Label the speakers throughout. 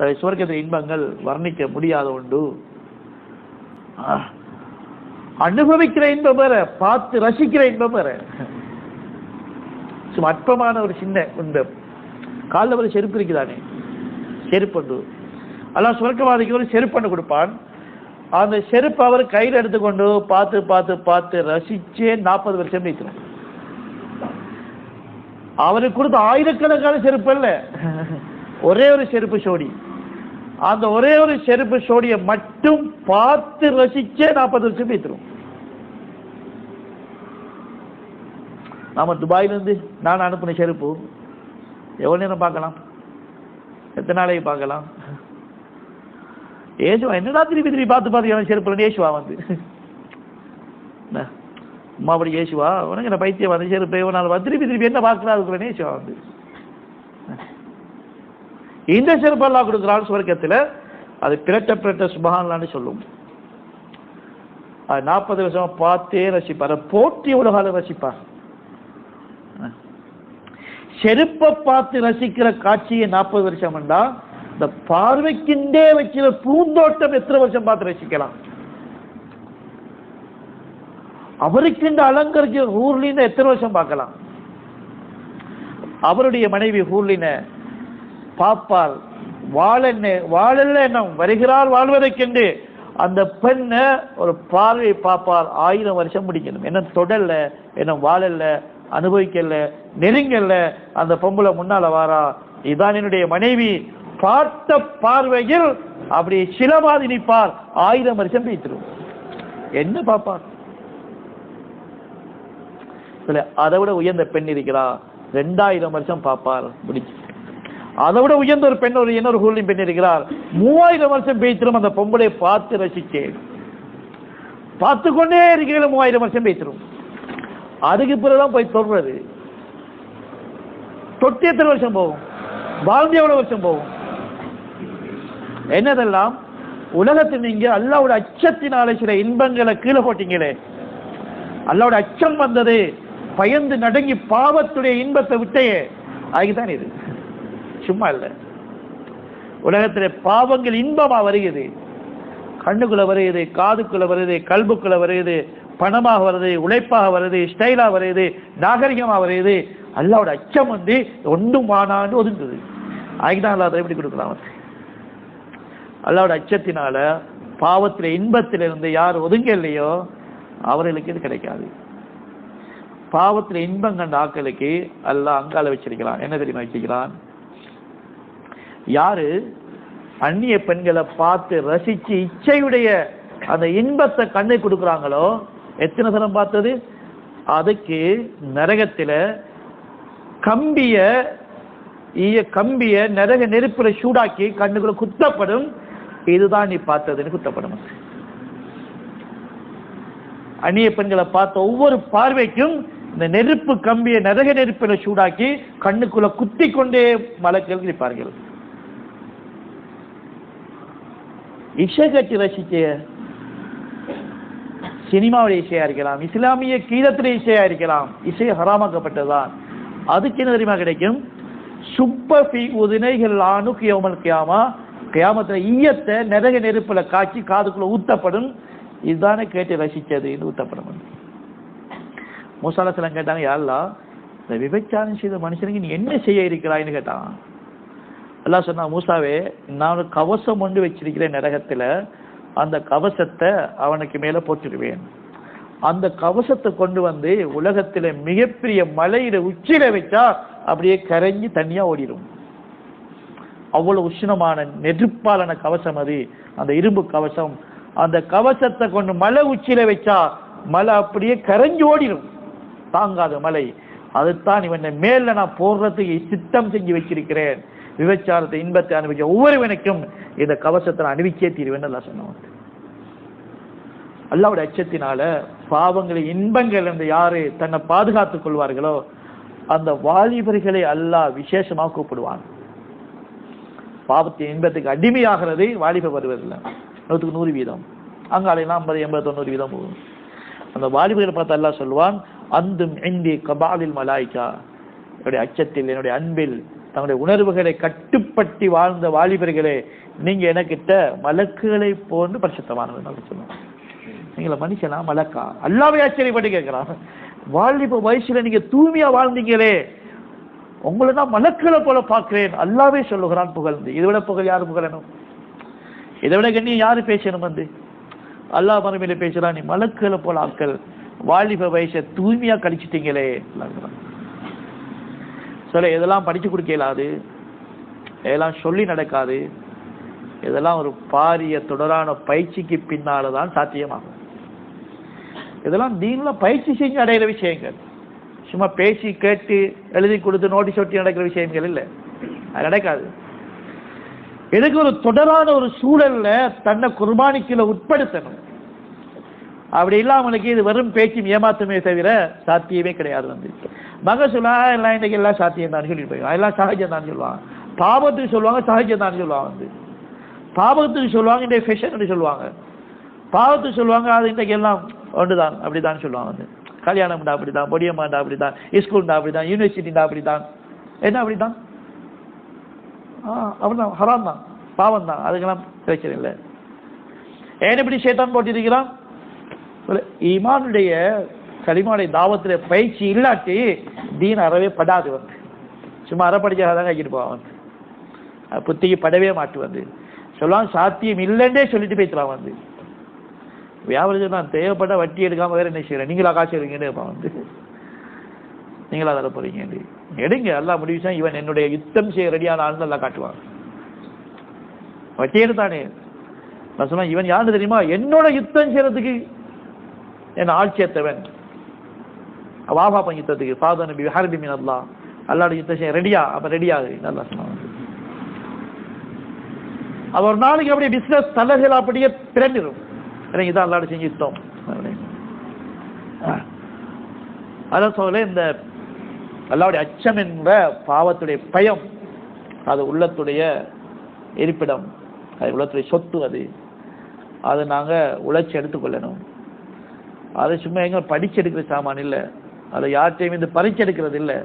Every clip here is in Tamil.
Speaker 1: அதை சுவர்க்கத்தின் இன்பங்கள் வர்ணிக்க முடியாத உண்டு. அனுபவிக்கிற இன்பம் வேற பார்த்து ரசிக்கிற இன்பம் வேற. சும்மா அற்பமான ஒரு சின்ன இன்பம். காலில் ஒரு செருப்பு இருக்குதானே? செருப்பண்டு அல்லாஹ் சுவர்க்கவாதிக்கு ஒரு செருப்பண்டு கொடுப்பான். அந்த செருப்பு அவர் கையில் எடுத்துக்கொண்டு பார்த்து பார்த்து பார்த்து ரசிச்சே நாற்பது வருஷம் வைக்கிறார் அவருக்கு கொடுத்த ஆயிரக்கணக்கான செருப்பு அல்ல. ஒரே ஒரு செருப்பு சோடி. அந்த ஒரே ஒரு செருப்பு ஷோடியை மட்டும் பார்த்து ரசிச்சே நாற்பது வருஷம் வைக்கிறோம் நாம துபாயிலிருந்து நான் அனுப்பின செருப்பு எவ்வளவு நேரம் பார்க்கலாம்? எத்தனை நாளைக்கு பார்க்கலாம்? ஏசுவா என்னடா திருப்பி திருப்பி பார்த்து பார்த்து செருப்புல ஏசுவா வந்து? அம்மா அப்படி ஏசுவா? உனக்கு என்ன பைத்தியம் வந்து செருப்பு ஒரு நாள் திருப்பி திருப்பி என்ன பார்க்கலாம் அதுக்குள்ள ஏசுவா வந்து? இந்த சிறப்பு எல்லாம் கொடுக்குறான் சுவர்க்கத்துல அது பிரட்ட பிரட்ட சுபகான்லான்னு சொல்லும். அது நாற்பது வருஷமா பார்த்தே ரசிப்பார். போட்டி உலகால ரசிப்பார். செருப்பை பார்த்து ரசிக்கிற காட்சியை நாற்பது வருஷம் வேண்டா இந்த பார்வைக்கின்றே வைக்கிற பூந்தோட்டம் எத்தனை வருஷம் பார்த்து ரசிக்கலாம்? அவருக்கு இந்த அலங்கரிச்ச ஊர்லின்னு எத்தனை வருஷம் பார்க்கலாம்? அவருடைய மனைவி ஹூர்லின பாப்பார் வாழென்ன வாழல்ல என்ன வருகிறார் வாழ்வதற்கென்று. அந்த பெண்ணை ஒரு பார்வை பார்ப்பார் ஆயிரம் வருஷம் முடிக்கணும். என்ன தொடல்ல என்ன வாழல்ல அனுபவிக்கல நெருங்கல்ல அந்த பொம்பளை முன்னால வாரா. இதான் என்னுடைய மனைவி. பார்த்த பார்வையில் அப்படி சிலமாதி நிற்பார் ஆயிரம் வருஷம் பேசிடும் என்ன பார்ப்பார் அதை விட உயர்ந்த பெண் இருக்கிறா. ரெண்டாயிரம் வருஷம் பார்ப்பார் முடிச்சு. அதை விட உயர்ந்த ஒரு பெண் ஒரு இன்னொரு ஹூலின் பெண் இருக்கிறார். மூவாயிரம் வருஷம் பேசிடும் அந்த பொம்பளை பார்த்து ரசிச்சேன் பார்த்து கொண்டே இருக்கிற மூவாயிரம் வருஷம் பேசிடும் அதுக்கு பிறகுதான் போய் தொடுறது. தொட்டி எத்தனை வருஷம் போகும்? வாழ்ந்து எவ்வளவு வருஷம் போகும்? என்னதெல்லாம்? உலகத்தில் நீங்க அல்லாவோட அச்சத்தினால சில இன்பங்களை கீழே போட்டீங்களே. அல்லாவோட அச்சம் வந்தது. பயந்து நடுங்கி பாவத்துடைய இன்பத்தை விட்டையே. அதுக்குதான் இது. சும்மா இல்லை. உலகத்தில் பாவங்கள் இன்பமா வருகிறது. கண்ணுக்குள்ளே வருகிறது காதுக்குள்ளே வருது கல்புக்குள்ளே வருது பணமாக வருது உழைப்பாக வருது ஸ்டைலாக வருது நாகரிகமாக வருது அல்லாவோட அச்சம் வந்து ஒன்றும் வானான்னு ஒதுங்குது. அதுக்குதான் அல்லா அதை எப்படி கொடுக்கலாம். அவனுக்கு. அல்லாவோட அச்சத்தினால பாவத்தில் இன்பத்திலிருந்து யார் ஒதுங்க இல்லையோ அவர்களுக்கு இது கிடைக்காது. பாவத்தில் இன்பம் கண்ட ஆக்களுக்கு அல்ல அங்கால வச்சிருக்கலாம் என்ன தெரியுமா வச்சிருக்கிறான்? யாரு? அந்நிய பெண்களை பார்த்து ரசிச்சு இச்சையுடைய அந்த இன்பத்தை கண்ணை கொடுக்குறாங்களோ? எத்தனை தரம் பார்த்தது? அதுக்கு நரகத்தில் கம்பிய ஈய கம்பிய நரக நெருப்பில் சூடாக்கி கண்ணுக்குள்ள குத்தப்படும். இதுதான் நீ பார்த்ததுன்னு குத்தப்படும். அந்நிய பெண்களை பார்த்த ஒவ்வொரு பார்வைக்கும் இந்த நெருப்பு கம்பியை நரக நெருப்பில் சூடாக்கி கண்ணுக்குள்ள குத்தி கொண்டே மலக்கள் நிற்பார்கள் இசை கட்டி ரசிச்சு சினிமாவுடைய இசையா இருக்கலாம் இஸ்லாமிய கீதத்துடைய இசையா இருக்கலாம் இசை ஹராமாக்கப்பட்டதுதான். அதுக்கு என்ன தெரியுமா கிடைக்கும்? சுப்பி உதினைகள் ஆணுக்கு கியோமல் கியாமா கியாமத்துல ஈயத்தை நிறைய நெருப்புல காய்ச்சி காதுக்குள்ள ஊத்தப்படும். இதுதானே கேட்டு ரசிச்சது இது ஊத்தப்படும் மூசாலசலம் கேட்டாங்க யாரெல்லாம் இந்த விபச்சாரம் செய்த மனுஷனுக்கு நீ என்ன செய்ய இருக்கிறாய்ன்னு கேட்டான். எல்லாம் சொன்னா மூசாவே நான் கவசம் ஒன்று வச்சிருக்கிறேன் நரகத்தில் அந்த கவசத்தை அவனுக்கு மேலே போட்டுடுவேன். அந்த கவசத்தை கொண்டு வந்து உலகத்தில் மிகப்பெரிய மலையில உச்சியில வச்சா அப்படியே கரைஞ்சி தனியா ஓடிடும் அவ்வளவு உஷ்ணமான நெருப்பாலான கவசம் அது. அந்த இரும்பு கவசம். அந்த கவசத்தை கொண்டு மலை உச்சியில வச்சா மலை அப்படியே கரைஞ்சி ஓடிடும் தாங்காத மலை. அதுதான் இவன் மேல நான் போடுறதுக்கு சித்தம் செஞ்சு வச்சிருக்கிறேன். விபச்சாரத்தை இன்பத்தை அனுபவிச்ச ஒவ்வொருவனுக்கும் இந்த கவசத்தை நான் அணிவிச்சே தீருவேன் எல்லாம் சொன்னவன் அல்லாவுடைய அச்சத்தினால பாவங்களை இன்பங்கள் என்று யாரு தன்னை பாதுகாத்துக் கொள்வார்களோ அந்த வாலிபர்களை அல்லாஹ் விசேஷமா கூப்பிடுவான். பாவத்தின் இன்பத்துக்கு அடிமையாகிறது வாலிப வருவதில்லை. நூற்றுக்கு நூறு வீதம். அங்காலையெல்லாம் ஐம்பது எண்பது தொண்ணூறு வீதம் போகும். அந்த வாலிபர்களை பார்த்து அல்லாஹ் சொல்வான் அந்தும் இந்தி கபாலில் மலாய்க்கா என்னுடைய அச்சத்தில் என்னுடைய அன்பில் தங்களுடைய உணர்வுகளை கட்டுப்பட்டு வாழ்ந்த வாலிபர்களே நீங்க எனக்கிட்ட மலக்குகளை போன்று பரிசுத்தமானவர் அப்படி சொல்லுவாங்க. நீங்கள மனுஷனா மலக்கா? அல்லாவே ஆச்சரியப்பட்டு கேட்கிறான். வாலிப வயசுல நீங்க தூய்மையா வாழ்ந்தீங்களே உங்களை தான் மலக்களை போல பார்க்கிறேன். அல்லாவே சொல்லுகிறான் புகழ்ந்து. இதை விட புகழ் யாரு புகழணும்? இதை விட கண்ணியம் யாரு பேசணும் வந்து? அல்லாஹ் மறுமையில பேசுறான் நீ மலக்களை போல ஆட்கள். வாலிப வயசை தூய்மையா கழிச்சிட்டீங்களே அல்லாஹ்ங்கிறான். சில இதெல்லாம் படித்து கொடுக்க இயலாது இதெல்லாம் சொல்லி நடக்காது. இதெல்லாம் ஒரு பாரிய தொடரான பயிற்சிக்கு பின்னால தான் சாத்தியமாகும். இதெல்லாம் தீனில் பயிற்சி செஞ்சு அடைகிற விஷயங்கள். சும்மா பேசி கேட்டு எழுதி கொடுத்து நோட்டீஸ் ஒட்டி நடக்கிற விஷயங்கள் இல்லை. அது நடக்காது. எதுக்கு ஒரு தொடரான ஒரு சூழல்ல தன்னை குர்பானிக்கில உட்படுத்தணும். அப்படி இல்லாமலுக்கு இது வெறும் பேச்சும் ஏமாத்துமே தவிர சாத்தியமே கிடையாது வந்து. மக சொல்லுவா எல்லாம் இன்னைக்கு எல்லாம் சாத்தியம் தான் சொல்லிட்டு போயிடும் எல்லாம் சகஜம் தான் சொல்லுவாங்க. பாபத்துக்கு சொல்லுவாங்க சகஜம் தான் சொல்லுவாங்க வந்து. பாபத்துக்கு சொல்லுவாங்க இன்றைய ஃபெஷன் சொல்லுவாங்க. பாவத்துக்கு சொல்லுவாங்க அது இன்றைக்கு எல்லாம் ஒன்றுதான் அப்படிதான் சொல்லுவாங்க வந்து. கல்யாணம்டா அப்படிதான். பொடியம்மாண்டா அப்படிதான். ஸ்கூல்டா அப்படிதான். யூனிவர்சிட்டிடா அப்படிதான். என்ன அப்படிதான்? ஆ அப்படிதான். ஹராம் தான் பாவம் தான் அதுக்கெல்லாம் பிரச்சனை இல்லை. ஏன் இப்படி சேத்தான் போட்டிருக்கிறான்? இமானுடைய ஈமானுடைய கலிமானுடைய தாவத்தில் பயிற்சி இல்லாட்டி தீன் அறவே படாது வந்து சும்மா அறப்படிச்சாக தான் கைக்கிட்டு போவான் வந்து அது புத்திக்கு படவே மாட்டு வந்து. சொல்லுவான் சாத்தியம் இல்லைன்னே சொல்லிட்டு போய்க்கலாம் வந்து. வியாபாரம் நான் தேவைப்பட்ட வட்டி எடுக்காம வேற என்ன செய்யறேன் நீங்களா காசு எடுங்கன்னு வந்து. நீங்களா தர போறீங்க எடுங்க எல்லாம் முடிவுச்சா இவன் என்னுடைய யுத்தம் செய்ய ரெடியான ஆள் நல்லா காட்டுவான். வட்டி எடுத்தானே. நான் சொன்னா இவன் யாருன்னு தெரியுமா? என்னோட யுத்தம் செய்யறதுக்கு என் ஆள் வாபா வாபாப்பன் யுத்தத்துக்கு. ஃபாதர் நபி ஹர்பி மீன் அல்லா அல்லாட யுத்தம் செய்ய ரெடியா? அப்ப ரெடியாது நல்லா அது ஒரு நாளைக்கு அப்படியே பிசினஸ் தலைகள் அப்படியே பிறண்டிடும் எனக்கு இதான் அல்லாட செஞ்சு யுத்தம். ஆ. அதான் சொல்ல இந்த அல்லாவுடைய அச்சம் என்ற பாவத்துடைய பயம் அது உள்ளத்துடைய இருப்பிடம். அது உள்ளத்துடைய சொத்து அது. அதை நாங்கள் உழைச்சி எடுத்துக்கொள்ளணும். அதை சும்மா எங்க படிச்செடுக்கிற சாமான் இல்லை. அதை யார்கிட்டையும் இது பறிச்செடுக்கிறது இல்லை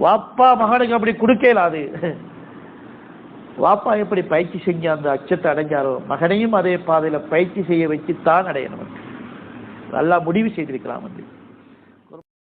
Speaker 1: வாப்பா மகனுக்கு அப்படி கொடுக்கல அது. வாப்பா எப்படி பயிற்சி செஞ்சு அந்த அச்சத்தை அடைஞ்சாரோ மகனையும் அதே பாதையில பயிற்சி செய்ய வச்சு தான் அடையணும். நல்லா முடிவு செய்திருக்கலாம் வந்து